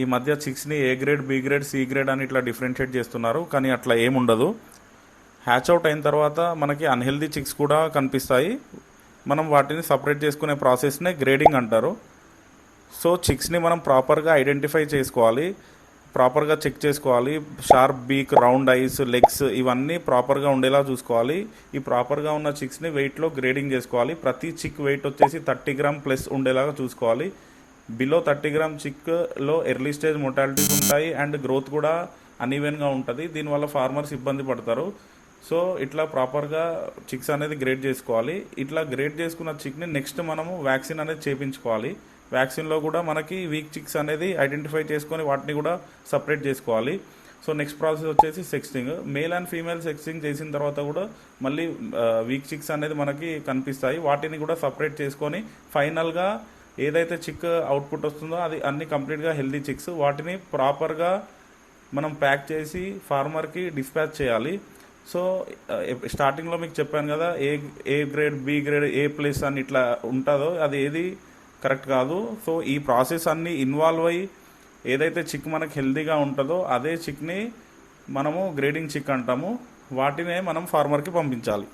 ఈ మధ్య చిక్స్ని A grade B grade C grade అని ఇట్లా డిఫరెన్షియేట్ చేస్తున్నారు కానీ అట్లా ఏముండదు. హ్యాచ్ అవుట్ అయిన తర్వాత మనకి అన్హెల్దీ చిక్స్ కూడా కనిపిస్తాయి. మనం వాటిని సపరేట్ చేసుకునే ప్రాసెస్నే గ్రేడింగ్ అంటారు. సో చిక్స్ని మనం ప్రాపర్గా ఐడెంటిఫై చేసుకోవాలి ప్రాపర్గా చెక్ చేసుకోవాలి sharp beak round eyes legs ఇవన్నీ ప్రాపర్గా ఉండేలా చూసుకోవాలి. ఈ ప్రాపర్గా ఉన్న చిక్స్ని వెయిట్లో గ్రేడింగ్ చేసుకోవాలి. ప్రతి చిక్ వెయిట్ వచ్చేసి థర్టీ గ్రామ్ ప్లస్ ఉండేలాగా చూసుకోవాలి. బిలో థర్టీ గ్రామ్ చిక్లో ఎర్లీ స్టేజ్ మొటాలిటీస్ ఉంటాయి అండ్ గ్రోత్ కూడా అన్ఈవెన్గా ఉంటుంది. దీనివల్ల ఫార్మర్స్ ఇబ్బంది పడతారు. సో ఇట్లా ప్రాపర్గా చిక్స్ అనేది గ్రేడ్ చేసుకోవాలి. ఇట్లా గ్రేడ్ చేసుకున్న చిక్ని నెక్స్ట్ మనము వ్యాక్సిన్ అనేది చేపించుకోవాలి. వ్యాక్సిన్లో కూడా మనకి వీక్ చిక్స్ అనేది ఐడెంటిఫై చేసుకొని వాటిని కూడా సపరేట్ చేసుకోవాలి. సో నెక్స్ట్ ప్రాసెస్ వచ్చేసి sexing male and female sexing చేసిన తర్వాత కూడా మళ్ళీ uh, వీక్ చిక్స్ అనేది మనకి కనిపిస్తాయి. వాటిని కూడా సపరేట్ చేసుకొని ఫైనల్గా ఏదైతే చిక్ అవుట్పుట్ వస్తుందో అది అన్ని కంప్లీట్గా హెల్దీ చిక్స్ వాటిని ప్రాపర్గా మనం ప్యాక్ చేసి ఫార్మర్కి డిస్పాచ్ చేయాలి. సో స్టార్టింగ్లో eh, మీకు చెప్పాను కదా A A grade B grade A plus అని ఇట్లా ఉంటుందో అది ఏది కరెక్ట్ కాదు. సో ఈ ప్రాసెస్ అన్నీ ఇన్వాల్వ్ అయ్యి ఏదైతే చిక్ మనకి హెల్దీగా ఉంటుందో అదే చిక్ని మనము గ్రేడింగ్ చిక్ అంటాము. వాటినే మనం ఫార్మర్కి పంపించాలి.